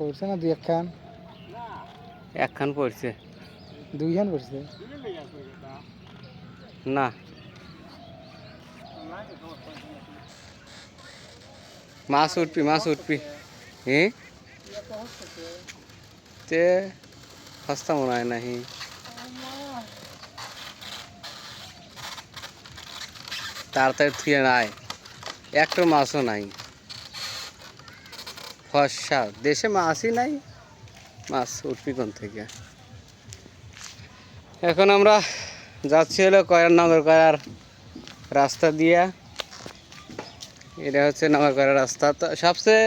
পড়ছে না দুই একখান একখান পড়ছে। দুইখান পড়ছে? না। মাছ উঠবি মাছ উঠবি। হ্যাঁ তে সস্তা মনে হয় নাহি। তাড়াতাড়ি থুয়ে নাই একটা মাছও নাই। ফসা। দেশে মাছই নাই মাছ উঠবি কোন থেকে? এখন আমরা যাচ্ছি হলো কয়ার নগর কয়ার রাস্তা দিয়া। এটা হচ্ছে নগর কয়ার রাস্তা। তো সবচেয়ে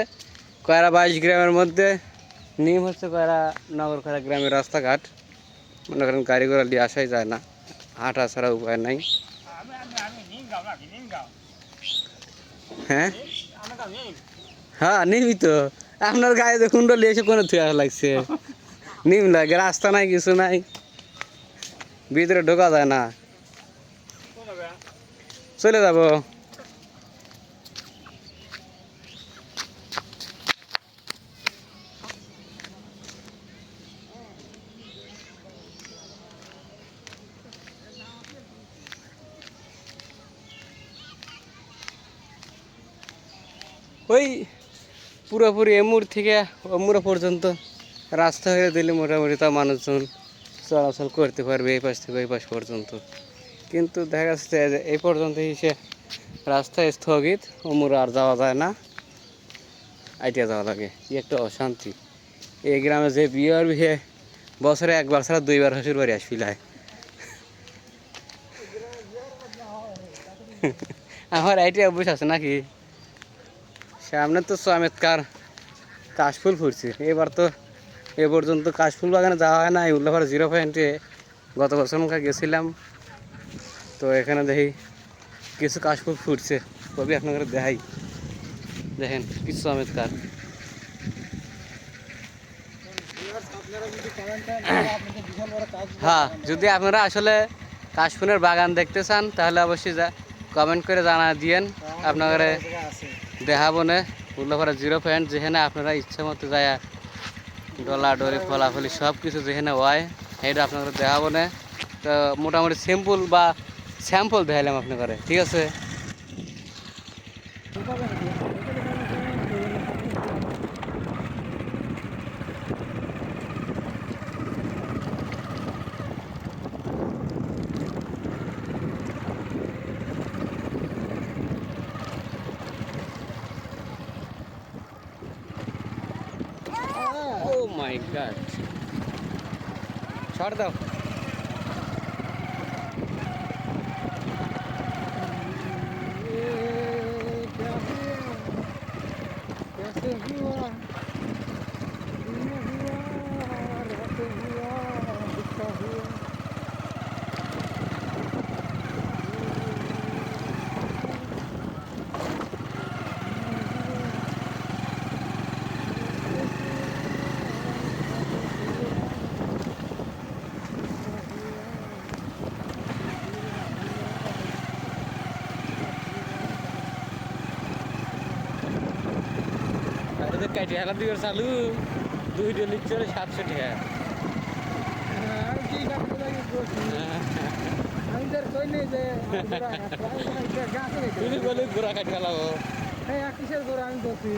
কয়রা বাইশ গ্রামের মধ্যে নিম হচ্ছে কয়রা নগর কয়রা গ্রামের রাস্তাঘাট। মনে করেন গাড়ি ঘোড়া দিয়ে আসাই যায় না হাঁটা ছাড়া উপায় নাই। হ্যাঁ? হ্যাঁ নিমই তো। আপনার গায়ে তো কুণ্ডলি এসে কোনো থুয়া লাগছে? নিম লাগে, রাস্তা নাই, কিছু নাই। ভিতরে ঢোকা যায় না। চলে যাব। ওই পুরোপুরি এমুর থেকে অমুরা পর্যন্ত রাস্তা হয়ে দিলে মোটামুটি তা মানুষজন চলাচল করতে পারবে এই পাশ থেকে ওই পাশ পর্যন্ত। কিন্তু দেখা যাচ্ছে যে এই পর্যন্ত এসে রাস্তায় স্থগিত অমুর আর যাওয়া যায় না। আইটিয়া যাওয়া লাগে একটা অশান্তি। এই গ্রামে যে বিয়ে আর বিয়ে, বছরে একবার ছাড়া দুইবার শ্বশুর বাড়ি আসবিলায় আমার আইটিয়া অভ্যাস আছে নাকি? সামনে তো চমৎকার কাশফুল ফুটছে এবার তো এ পর্যন্ত কাশফুল বাগানে যাওয়া হয় না উল্লাপাড়া জিরো পয়েন্টে গত বছর মুখে গেছিলাম। তো এখানে দেখি কিছু কাশফুল ফুটছে কবি আপনাদের দেখাই। দেখেন, কিছু চমৎকার হ্যাঁ যদি আপনারা আসলে কাশফুলের বাগান দেখতে চান, তাহলে অবশ্যই যা কমেন্ট করে জানা দিয়েন। আপনাদের দেখাবো না। উল্লাপাড়া জিরো পয়েন্ট যেখানে আপনারা ইচ্ছা মতো যায় ডলা ডরি ফলাফলি সব কিছু যেখানে হয়, সেইটা আপনাদের দেখাবো না। তো মোটামুটি সিম্পল বা স্যাম্পল দেখাইলাম আপনাদের, ঠিক আছে? মাই গড ছাড় দাও कैसे তো কাটি হেলা দিবার চালু দুইটা লিখছে সাতশো টাকা তুমি বলে ঘোরা কাটি হেলাবো এই কিসের ঘোরা আমি বলছি?